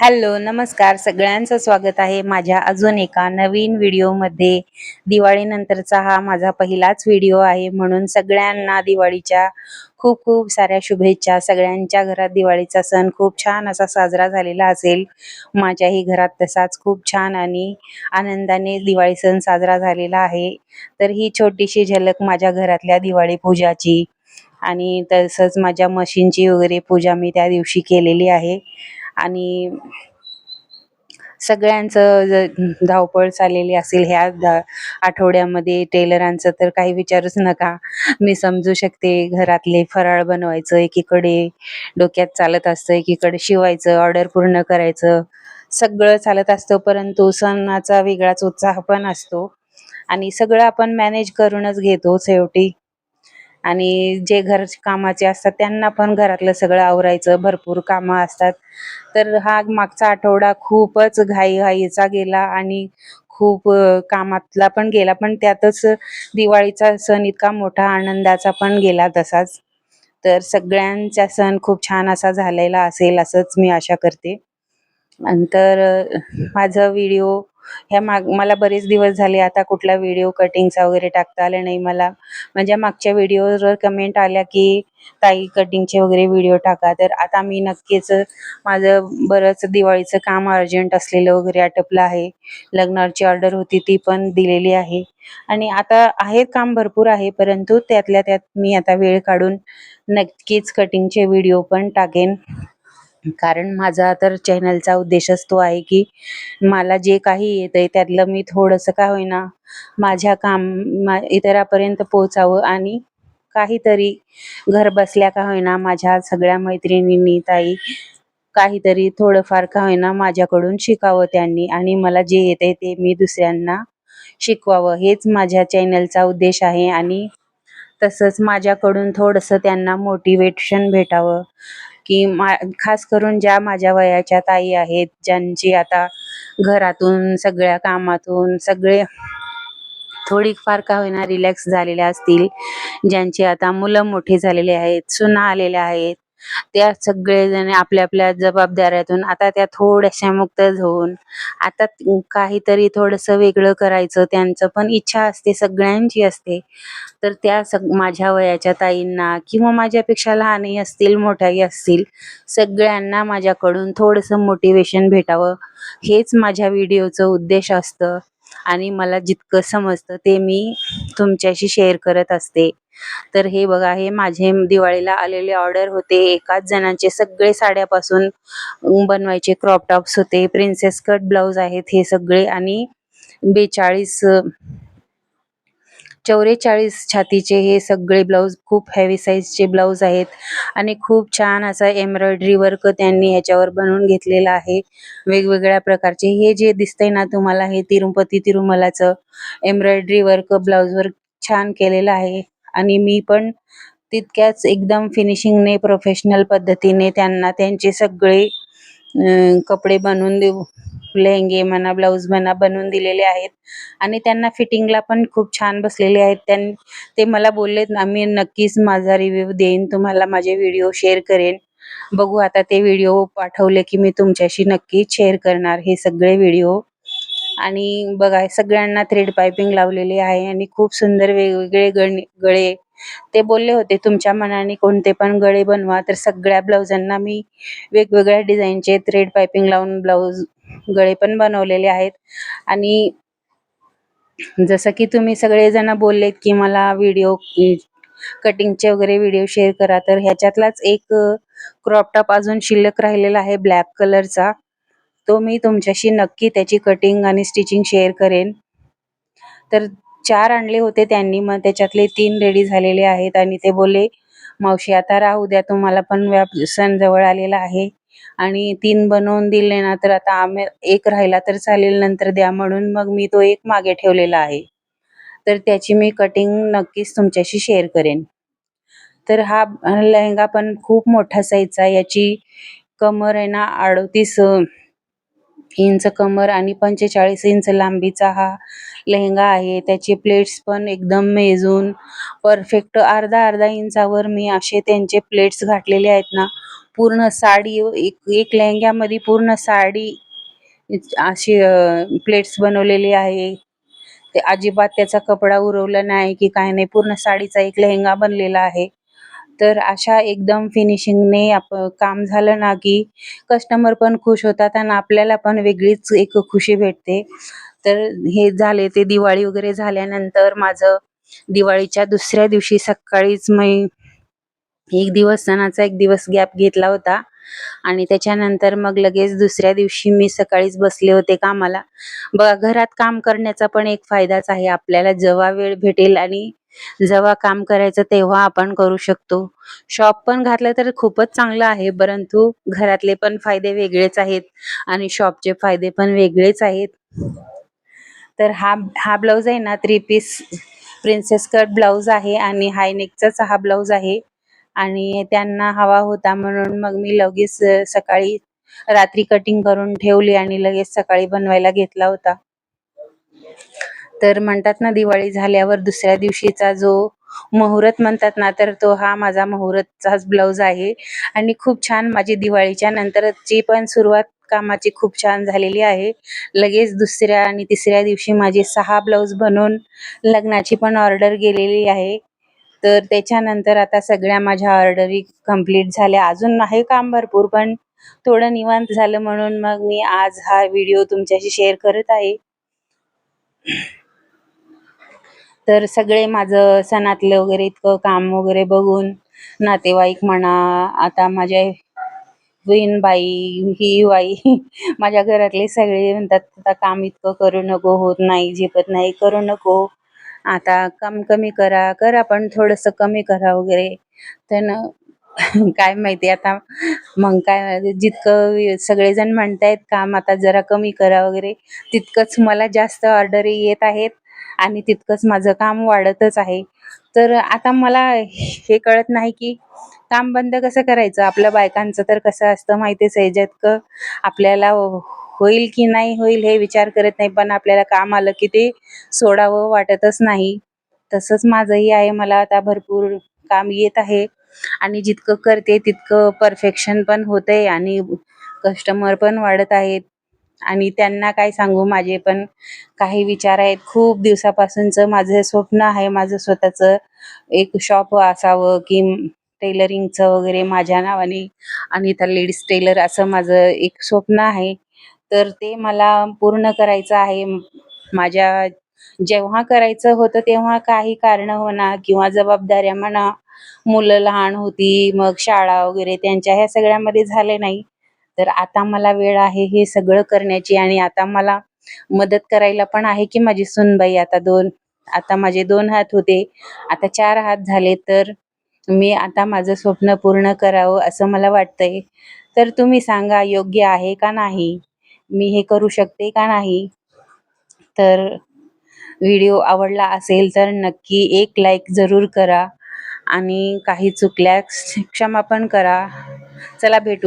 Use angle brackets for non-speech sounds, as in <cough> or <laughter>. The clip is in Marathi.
हॅलो नमस्कार. सगळ्यांचं स्वागत आहे माझ्या अजून एका नवीन व्हिडिओमध्ये. दिवाळीनंतरचा हा माझा पहिलाच व्हिडिओ आहे. म्हणून सगळ्यांना दिवाळीच्या खूप खूप साऱ्या शुभेच्छा. सगळ्यांच्या घरात दिवाळीचा सण खूप छान असा साजरा झालेला असेल. माझ्याही घरात तसाच खूप छान आणि आनंदाने दिवाळी सण साजरा झालेला आहे. तर ही छोटीशी झलक माझ्या घरातल्या दिवाळी पूजाची. आणि तसंच माझ्या मशीनची वगैरे पूजा मी त्या दिवशी केलेली आहे. आणि सगळ्यांचं ज- धावपळ चाललेली असेल ह्या द- आठवड्यामध्ये टेलरांचं तर काही विचारूच नका. मी समजू शकते घरातले फराळ बनवायचं एकीकडे डोक्यात चालत असतं एकीकडे शिवायचं ऑर्डर पूर्ण करायचं. सगळं चालत असतं परंतु सणाचा वेगळाच उत्साह पण असतो. आणि सगळं आपण मॅनेज करूनच घेतो शेवटी. आणि जे घर कामाचे असतात त्यांना पण घरातलं सगळं आवरायचं. भरपूर कामं असतात. तर हा मागचा आठवडा खूपच घाईघाईचा गेला आणि खूप कामातला पण गेला. पण त्यातच दिवाळीचा सण इतका मोठा आनंदाचा पण गेला तसाच. तर सगळ्यांचा सण खूप छान असा झालेला असेल असंच मी आशा करते. नंतर माझा व्हिडिओ ह्या माग मला बरेच दिवस झाले आता कुठला व्हिडिओ कटिंगचा वगैरे टाकता आला नाही मला. म्हणजे मागच्या व्हिडिओवर कमेंट आल्या की ताई कटिंगचे वगैरे व्हिडिओ टाका. तर आता मी नक्कीच माझं बरंच दिवाळीचं काम अर्जंट असलेलं वगैरे आटपलं आहे. लग्नाची ऑर्डर होती ती पण दिलेली आहे. आणि आता आहे काम भरपूर आहे परंतु त्यातल्या त्यात मी आता वेळ काढून नक्कीच कटिंगचे व्हिडिओ पण टाकेन. कारण माझा तर चॅनलचा उद्देशच तो आहे की मला जे काही येतंय त्यातलं मी थोडंसं का होईना माझ्या काम मा इतरापर्यंत पोहोचावं आणि काहीतरी घर बसल्या का होईना माझ्या सगळ्या मैत्रिणींनी ताई काहीतरी थोडंफार का होईना माझ्याकडून शिकावं त्यांनी आणि मला जे येतंय ते मी दुसऱ्यांना शिकवावं. हेच माझ्या चॅनलचा उद्देश आहे आणि तसंच माझ्याकडून थोडंसं त्यांना मोटिवेशन भेटावं. की मा खास करून ज्या माझ्या वयाच्या ताई आहेत ज्यांची आता घरातून सगळ्या कामातून सगळे थोडीफार का होईना रिलॅक्स झालेल्या असतील ज्यांची आता मुलं मोठी झालेली आहेत सुना आलेल्या आहेत त्या सगळेजण आपल्या आपल्या जबाबदाऱ्यातून आता त्या थोड्याशा मुक्त होऊन आता काहीतरी थोडंसं वेगळं करायचं त्यांचं पण इच्छा असते सगळ्यांची असते. तर त्या सग माझ्या वयाच्या ताईंना किंवा माझ्यापेक्षा लहानही असतील मोठ्याही असतील सगळ्यांना माझ्याकडून थोडंसं मोटिवेशन भेटावं. हेच माझ्या व्हिडिओचं उद्देश असतं. आणि मला जितकं समजतं ते मी तुमच्याशी शेअर करत असते. तर हे बघा हे माझे दिवाळीला आलेले ऑर्डर होते. एकाच जणांचे सगळे साड्यापासून बनवायचे क्रॉप टॉप्स होते. प्रिन्सेस कट ब्लाऊज आहेत हे सगळे आणि बेचाळीस चौरेचाळीस छातीचे हे सगळे ब्लाऊज खूप हेवी साईजचे ब्लाऊज आहेत. आणि खूप छान असा एम्ब्रॉयडरी वर्क त्यांनी ह्याच्यावर बनवून घेतलेला आहे. वेगवेगळ्या प्रकारचे. हे जे दिसतंय ना तुम्हाला हे तिरुपती तिरुमलाचं एम्ब्रॉयडरी वर्क ब्लाऊजवर छान केलेलं आहे. आणि मी पण तितक्याच एकदम फिनिशिंगने प्रोफेशनल पद्धतीने त्यांना त्यांचे सगळे कपडे बनवून देऊ. लेहंगे म्हणा ब्लाऊज म्हणा बनवून दिलेले आहेत. आणि त्यांना फिटिंगला पण खूप छान बसलेले आहेत. त्यां ते मला बोललेत ना मी नक्कीच माझा रिव्ह्यू देईन तुम्हाला माझे व्हिडिओ शेअर करेन. बघू आता ते व्हिडिओ पाठवले की मी तुमच्याशी नक्कीच शेअर करणार हे सगळे व्हिडिओ आणि बघा सगळ्यांना थ्रेड पायपिंग लावलेली आहे आणि खूप सुंदर वेगवेगळे गण गळे. ते बोलले होते तुमच्या मनाने कोणते पण गळे बनवा तर सगळ्या ब्लाउजांना मी वेगवेगळ्या डिझाईनचे थ्रेड पायपिंग लावून ब्लाऊज गळे पण बनवलेले आहेत. आणि जसं की तुम्ही सगळेजण बोललेत की मला व्हिडिओ कटिंगचे वगैरे व्हिडिओ शेअर करा तर ह्याच्यातलाच एक क्रॉप टॉप अजून शिल्लक राहिलेला आहे ब्लॅक कलरचा तो मी तुमच्याशी नक्की त्याची कटिंग आणि स्टिचिंग शेअर करेन. तर चार आणले होते त्यांनी मग त्याच्यातले तीन रेडी झालेले आहेत. आणि ते बोलले मावशी आता राहू द्या तुम्हाला पण व्याप सण जवळ आलेला आहे. आणि तीन बनवून दिले ना तर आता आम्ही एक राहिला तर चालेल नंतर द्या म्हणून मग मी तो एक मागे ठेवलेला आहे. तर त्याची मी कटिंग नक्कीच तुमच्याशी शेअर करेन. तर हा लेहंगा पण खूप मोठा साईजचा आहे. याची कमर आहे ना अडतीस इंच कमर आणि पंचेचाळीस इंच लांबीचा हा लेहंगा आहे. त्याचे प्लेट्स पण एकदम मेजून परफेक्ट अर्धा अर्धा इंचावर मी असे त्यांचे प्लेट्स घातलेले आहेत ना पूर्ण साडी एक एक लेहंग्यामध्ये पूर्ण साडी अशी प्लेट्स बनवलेली आहे. ते अजिबात त्याचा कपडा उरवला नाही की काय नाही. पूर्ण साडीचा एक लेहंगा बनलेला आहे. तर अशा एकदम फिनिशिंगने आप काम झालं ना की कस्टमर पण खुश होतात आणि आपल्याला पण वेगळीच एक खुशी भेटते. तर हे झाले ते दिवाळी वगैरे झाल्यानंतर माझं दिवाळीच्या दुसऱ्या दिवशी सकाळीच मी एक दिवस सणाचा एक दिवस गॅप घेतला होता. आणि त्याच्यानंतर मग लगेच दुसऱ्या दिवशी मी सकाळीच बसले होते कामाला. बघा घरात काम करण्याचा पण एक फायदाच आहे आपल्याला. जेव्हा वेळ भेटेल आणि जेव्हा काम करायचं तेव्हा आपण करू शकतो. शॉप पण घातलं तर खूपच चांगलं आहे परंतु घरातले पण फायदे वेगळेच आहेत आणि शॉपचे फायदे पण वेगळेच आहेत. तर हा हा ब्लाऊज आहे ना three piece princess cut blouse आहे आणि हायनेकचाच हा ब्लाऊज आहे. आणि त्यांना हवा होता म्हणून मग मी लगेच सकाळी रात्री कटिंग करून ठेवली आणि लगेच सकाळी बनवायला घेतला होता. तर म्हणतात ना दिवाळी झाल्यावर दुसऱ्या दिवशीचा जो मुहूर्त म्हणतात ना तर तो हा माझा मुहूर्तचाच ब्लाऊज आहे. आणि खूप छान माझी दिवाळीच्या नंतरची पण सुरुवात कामाची खूप छान झालेली आहे. लगेच दुसऱ्या आणि तिसऱ्या दिवशी माझे सहा ब्लाऊज बनवून लग्नाची पण ऑर्डर गेलेली आहे. तर त्याच्यानंतर आता सगळ्या माझ्या ऑर्डरी कंप्लीट झाल्या. अजून आहे काम भरपूर पण थोडं निवांत झालं म्हणून मग मी आज हा व्हिडिओ तुमच्याशी शेअर करत आहे. तर सगळे माझं सणातलं वगैरे इतकं काम वगैरे बघून नातेवाईक म्हणा आता माझ्या बहीणबाई ही बाई <laughs> माझ्या घरातले सगळे म्हणतात आता काम इतकं करू नको होत नाही झेपत नाही करू नको. आता काम कमी करा करा पण थोडंसं कमी करा वगैरे. त्यानं <laughs> काय माहिती आता मग काय जितकं सगळेजण म्हणतायत काम आता जरा कमी करा वगैरे तितकंच मला जास्त ऑर्डरी येत आहेत आणि तितकंच माझं काम वाढतच आहे. तर आता मला हे कळत नाही की काम बंद कसं करायचं? आपल्या बायकांचं तर कसं असतं माहितीच आहे जितकं आपल्याला होईल की नाही होईल हे विचार करत नाही पण आपल्याला काम आलं की ते सोडावं वाटतच नाही. तसंच माझंही आहे मला आता भरपूर काम येत आहे. आणि जितकं करते तितकं परफेक्शन पण होतंय आणि कस्टमर पण वाढत आहेत. आणि त्यांना काय सांगू माझे पण काही विचार आहेत. खूप दिवसापासूनचं माझं स्वप्न आहे माझं स्वतःचं एक शॉप असावं की टेलरिंगचं वगैरे माझ्या नावाने अनिता लेडीज टेलर असं माझं एक स्वप्न आहे. तर ते मला पूर्ण करायचं आहे. माझ्या जेव्हा करायचं होतं तेव्हा काही कारणं म्हणा किंवा जबाबदाऱ्या म्हणा मुलं लहान होती मग शाळा वगैरे त्यांच्या ह्या सगळ्यामध्ये झाले नाही. तर आता मला वेळ आहे हे सगळं करण्याची आणि आता मला मदत करायला पण आहे की माझी सुनबाई आता दोन आता माझे दोन हात होते. आता चार हात झाले तर मी आता माझं स्वप्न पूर्ण करावं असं मला वाटतंय. तर तुम्ही सांगा योग्य आहे का नाही? मी हे करू शकते का नाही? तर व्हिडिओ आवडला असेल तर नक्की एक लाईक जरूर करा आणि काही चुकल्यास क्षमापण करा. चला भेटू.